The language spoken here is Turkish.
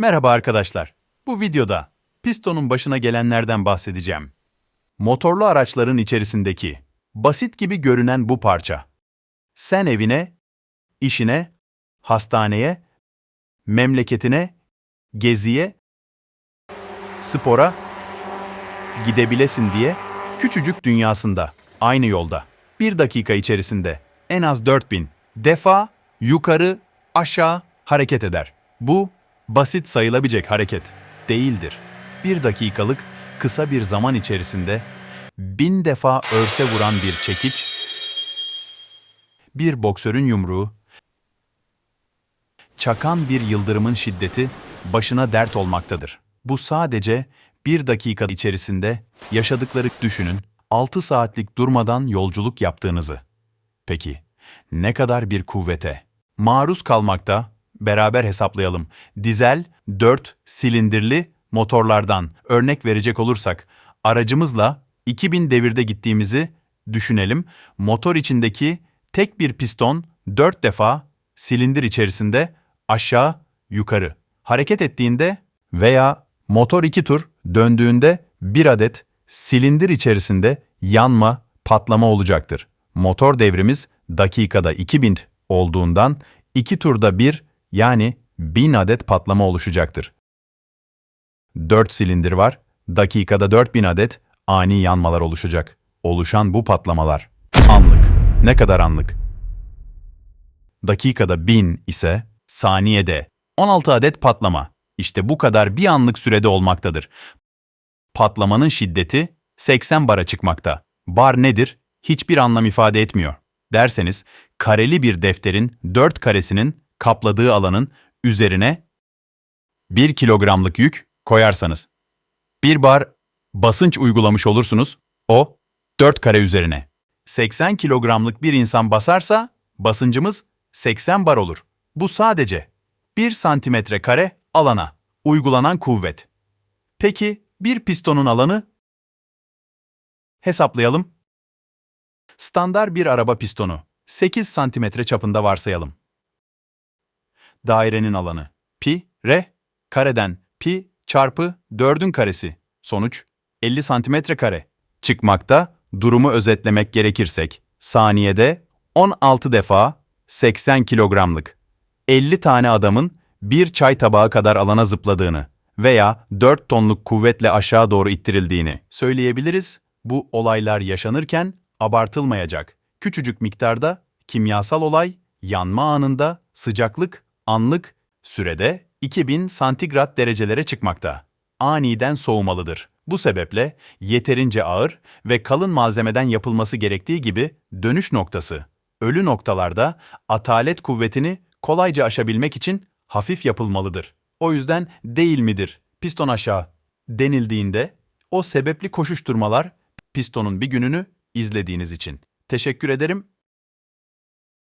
Merhaba arkadaşlar. Bu videoda pistonun başına gelenlerden bahsedeceğim. Motorlu araçların içerisindeki basit gibi görünen bu parça. Sen evine, işine, hastaneye, memleketine, geziye, spora gidebilesin diye küçücük dünyasında, aynı yolda, bir dakika içerisinde en az 4000 defa yukarı, aşağı hareket eder. Bu basit sayılabilecek hareket değildir. Bir dakikalık kısa bir zaman içerisinde bin defa örse vuran bir çekiç, bir boksörün yumruğu, çakan bir yıldırımın şiddeti başına dert olmaktadır. Bu sadece bir dakika içerisinde yaşadıkları düşünün 6 saatlik durmadan yolculuk yaptığınızı. Peki ne kadar bir kuvvete maruz kalmakta beraber hesaplayalım. Dizel 4 silindirli motorlardan örnek verecek olursak aracımızla 2000 devirde gittiğimizi düşünelim. Motor içindeki tek bir piston 4 defa silindir içerisinde aşağı yukarı hareket ettiğinde veya motor iki tur döndüğünde bir adet silindir içerisinde yanma, patlama olacaktır. Motor devrimiz dakikada 2000 olduğundan iki turda bir yani 1000 adet patlama oluşacaktır. 4 silindir var, dakikada 4000 adet ani yanmalar oluşacak. Oluşan bu patlamalar anlık. Ne kadar anlık? Dakikada 1000 ise saniyede 16 adet patlama. İşte bu kadar bir anlık sürede olmaktadır. Patlamanın şiddeti 80 bara çıkmakta. Bar nedir? Hiçbir anlam ifade etmiyor. Derseniz, kareli bir defterin 4 karesinin kapladığı alanın üzerine 1 kilogramlık yük koyarsanız, bir bar basınç uygulamış olursunuz, o 4 kare üzerine. 80 kilogramlık bir insan basarsa basıncımız 80 bar olur. Bu sadece 1 santimetre kare alana uygulanan kuvvet. Peki bir pistonun alanı? Hesaplayalım. Standart bir araba pistonu 8 santimetre çapında varsayalım. Dairenin alanı pi r kareden pi çarpı 4'ün karesi. Sonuç 50 santimetre kare. Çıkmakta durumu özetlemek gerekirsek saniyede 16 defa 80 kilogramlık 50 tane adamın bir çay tabağı kadar alana zıpladığını veya 4 tonluk kuvvetle aşağı doğru ittirildiğini söyleyebiliriz. Bu olaylar yaşanırken abartılmayacak. Küçücük miktarda kimyasal olay, yanma anında sıcaklık anlık sürede 2000 santigrat derecelere çıkmakta. Aniden soğumalıdır. Bu sebeple yeterince ağır ve kalın malzemeden yapılması gerektiği gibi dönüş noktası, ölü noktalarda atalet kuvvetini kolayca aşabilmek için hafif yapılmalıdır. O yüzden değil midir piston aşağı denildiğinde o sebepli koşuşturmalar pistonun bir gününü izlediğiniz için. Teşekkür ederim